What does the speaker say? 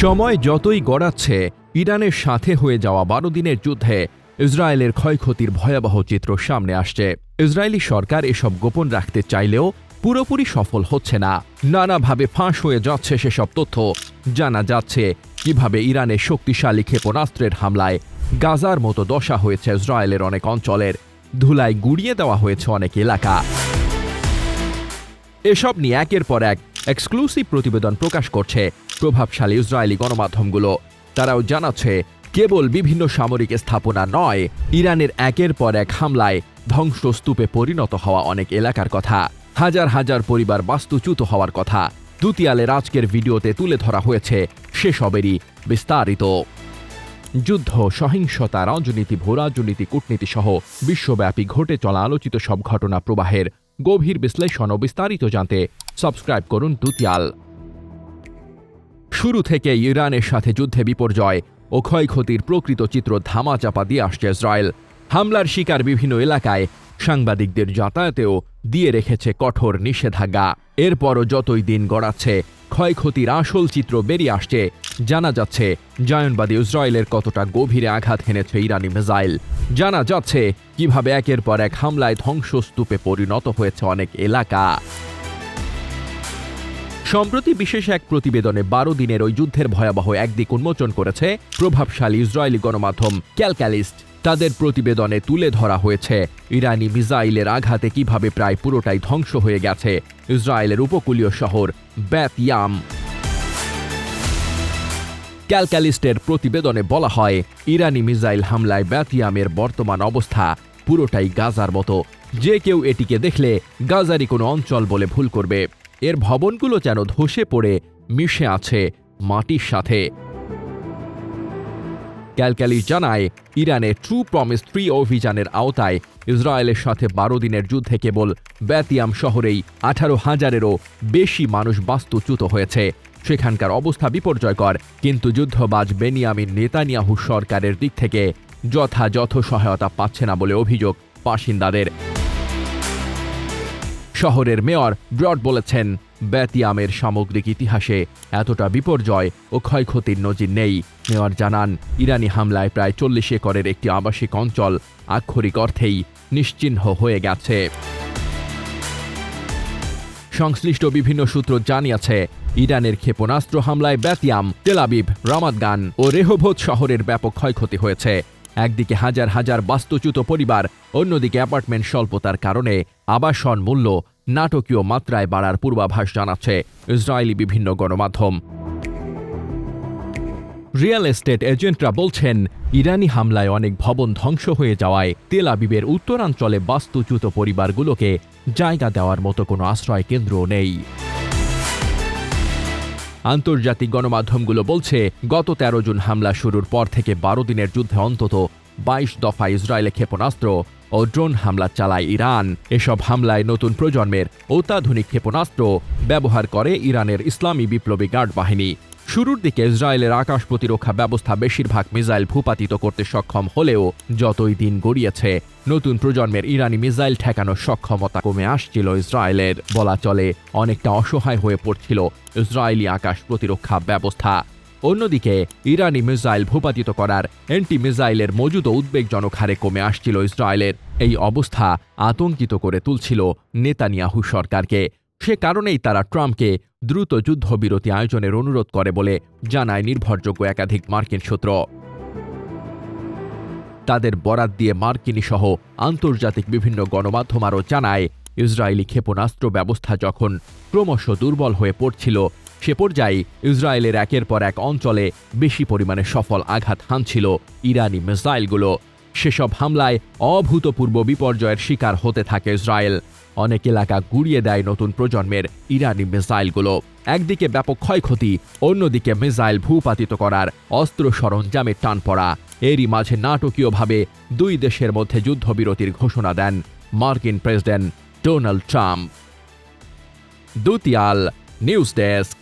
সময় যতই গড়াচ্ছে, ইরানের সাথে হয়ে যাওয়া বারো দিনের যুদ্ধে ইসরায়েলের ক্ষয়ক্ষতির ভয়াবহ চিত্র সামনে আসছে। ইসরায়েলি সরকার এসব গোপন রাখতে চাইলেও পুরোপুরি সফল হচ্ছে না। নানাভাবে ফাঁস হয়ে যাচ্ছে সেসব তথ্য। জানা যাচ্ছে কীভাবে ইরানের শক্তিশালী ক্ষেপণাস্ত্রের হামলায় গাজার মতো দশা হয়েছে ইসরায়েলের অনেক অঞ্চলের। ধুলায় গুড়িয়ে দেওয়া হয়েছে অনেক এলাকা। এসব নিয়ে একের পর এক এক্সক্লুসিভ প্রতিবেদন প্রকাশ করছে প্রভাবশালী ইসরায়েলি গণমাধ্যমগুলো। তারাও জানাচ্ছে, কেবল বিভিন্ন সামরিক স্থাপনা নয়, ইরানের একের পর এক হামলায় ধ্বংসস্তূপে পরিণত হওয়া অনেক এলাকার কথা। হাজার হাজার পরিবার বাস্তুচ্যুত হওয়ার কথা। দুতিয়ালের আজকের ভিডিওতে তুলে ধরা হয়েছে সেসবেরই বিস্তারিত। যুদ্ধ, সহিংসতা, রাজনীতি ভূরাজনীতি কূটনীতি সহ বিশ্বব্যাপী ঘটে চলা আলোচিত সব ঘটনা প্রবাহের গভীর বিশ্লেষণ ও বিস্তারিত জানতে সাবস্ক্রাইব করুন দুতিয়াল। শুরু থেকে ইরানের সাথে যুদ্ধে বিপর্যয় ও ক্ষয়ক্ষতির প্রকৃত চিত্র ধামাচাপা দিয়ে আসছে ইসরায়েল। হামলার শিকার বিভিন্ন এলাকায় সাংবাদিকদের যাতায়াতেও দিয়ে রেখেছে কঠোর নিষেধাজ্ঞা। এরপরও যতই দিন গড়াচ্ছে, ক্ষয়ক্ষতির আসল চিত্র বেরিয়ে আসছে। জানা যাচ্ছে, জায়নবাদী ইসরায়েলের কতটা গভীরে আঘাত হেনেছে ইরানি মিসাইল। জানা যাচ্ছে, কীভাবে একের পর এক হামলায় ধ্বংসস্তূপে পরিণত হয়েছে অনেক এলাকা। সম্প্রতি বিশেষ এক প্রতিবেদনে বারো দিনের ওই যুদ্ধের ভয়াবহ একদিক উন্মোচন করেছে প্রভাবশালী ইসরায়েলি গণমাধ্যম ক্যালক্যালিস্ট তাদের প্রতিবেদনে তুলে ধরা হয়েছে ইরানি মিসাইলের আঘাতে কীভাবে প্রায় পুরোটাই ধ্বংস হয়ে গেছে ইসরায়েলের উপকূলীয় শহর ব্যাতিয়াম ক্যালক্যালিস্টের প্রতিবেদনে বলা হয়, ইরানি মিসাইল হামলায় ব্যাতিয়ামের বর্তমান অবস্থা পুরোটাই গাজার মতো। যে কেউ এটিকে দেখলে গাজারই কোনো অঞ্চল বলে ভুল করবে। এর ভবনগুলো যেন ধসে পড়ে, মিশে আছে মাটির সাথে। ক্যালক্যালি জানায় ইরানের ট্রু প্রমিস থ্রি অভিযানের আওতায় ইসরায়েলের সাথে বারো দিনের যুদ্ধে কেবল ব্যাতিয়াম শহরেই আঠারো হাজারেরও বেশি মানুষ বাস্তুচ্যুত হয়েছে। সেখানকার অবস্থা বিপর্যয়কর, কিন্তু যুদ্ধবাজ বেনিয়ামিন নেতানিয়াহু সরকারের দিক থেকে যথাযথ সহায়তা পাচ্ছে না বলে অভিযোগ বাসিন্দাদের। শহরের মেয়র ব্রড বলেছেন ব্যাতিয়ামের সামগ্রিক ইতিহাসে এতটা বিপর্যয় ও ক্ষয়ক্ষতির নজির নেই। মেয়র জানান, ইরানি হামলায় প্রায় চল্লিশ একরের একটি আবাসিক অঞ্চল আক্ষরিক অর্থেই নিশ্চিহ্ন হয়ে গেছে। সংশ্লিষ্ট বিভিন্ন সূত্র জানিয়েছে, ইরানের ক্ষেপণাস্ত্র হামলায় ব্যাতিয়াম তেলাবিব রামাদগান ও রেহভোত শহরের ব্যাপক ক্ষয়ক্ষতি হয়েছে। একদিকে হাজার হাজার বাস্তুচ্যুত পরিবার, অন্যদিকে অ্যাপার্টমেন্ট স্বল্পতার কারণে আবাসন মূল্য নাটকীয় মাত্রায় বাড়ার পূর্বাভাস জানাচ্ছে ইসরায়েলি বিভিন্ন গণমাধ্যম। রিয়েল এস্টেট এজেন্টরা বলছেন, ইরানি হামলায় অনেক ভবন ধ্বংস হয়ে যাওয়ায় তেল আবিবের উত্তরাঞ্চলে বাস্তুচ্যুত পরিবারগুলোকে জায়গা দেওয়ার মতো কোনো আশ্রয় কেন্দ্রও নেই। আন্তর্জাতিক গণমাধ্যমগুলো বলছে, গত তেরো জুন হামলা শুরুর পর থেকে বারো দিনের যুদ্ধে অন্তত বাইশ দফা ইসরায়েলে ক্ষেপণাস্ত্র ও ড্রোন হামলা চালায় ইরান। এসব হামলায় নতুন প্রজন্মের অত্যাধুনিক ক্ষেপণাস্ত্র ব্যবহার করে ইরানের ইসলামী বিপ্লবী গার্ড বাহিনী। শুরুর দিকে ইসরায়েলের আকাশ প্রতিরক্ষা ব্যবস্থা বেশিরভাগ মিসাইল ভূপাতিত করতে সক্ষম হলেও যতই দিন গড়িয়েছে, নতুন প্রজন্মের ইরানি মিসাইল ঠেকানোর সক্ষমতা কমে আসছিল ইসরায়েলের। বলা চলে, অনেকটা অসহায় হয়ে পড়ছিল ইসরায়েলি আকাশ প্রতিরক্ষা ব্যবস্থা। অন্যদিকে, ইরানি মিসাইল ভূপাতিত করার অ্যান্টি মিসাইলের মজুদও উদ্বেগজনক হারে কমে আসছিল ইসরায়েলের। এই অবস্থা আতঙ্কিত করে তুলছিল নেতানিয়াহু সরকারকে। সে কারণেই তারা ট্রাম্পকে দ্রুত যুদ্ধবিরতি আয়োজনের অনুরোধ করে বলে জানায় নির্ভরযোগ্য একাধিক মার্কিন সূত্র। তাদের বরাত দিয়ে মার্কিনী সহ আন্তর্জাতিক বিভিন্ন গণমাধ্যম আরও জানায়, ইসরায়েলি ক্ষেপণাস্ত্র ব্যবস্থা যখন ক্রমশ দুর্বল হয়ে পড়ছিল, সে পর্যায়ে ইসরায়েলের একের পর এক অঞ্চলে বেশি পরিমাণে সফল আঘাত হানছিল ইরানি মিসাইলগুলো। সেসব হামলায় অভূতপূর্ব বিপর্যয়ের শিকার হতে থাকে ইসরায়েল। অনেক এলাকা গুড়িয়ে দেয় নতুন প্রজন্মের ইরানি মিসাইলগুলো। একদিকে ব্যাপক ক্ষয়ক্ষতি, অন্যদিকে মিসাইল ভূপাতিত করার অস্ত্র সরঞ্জামের টান পড়া। এরই মাঝে নাটকীয়ভাবে দুই দেশের মধ্যে যুদ্ধবিরতির ঘোষণা দেন মার্কিন প্রেসিডেন্ট ডোনাল্ড ট্রাম্প। দুতিয়াল নিউজ ডেস্ক।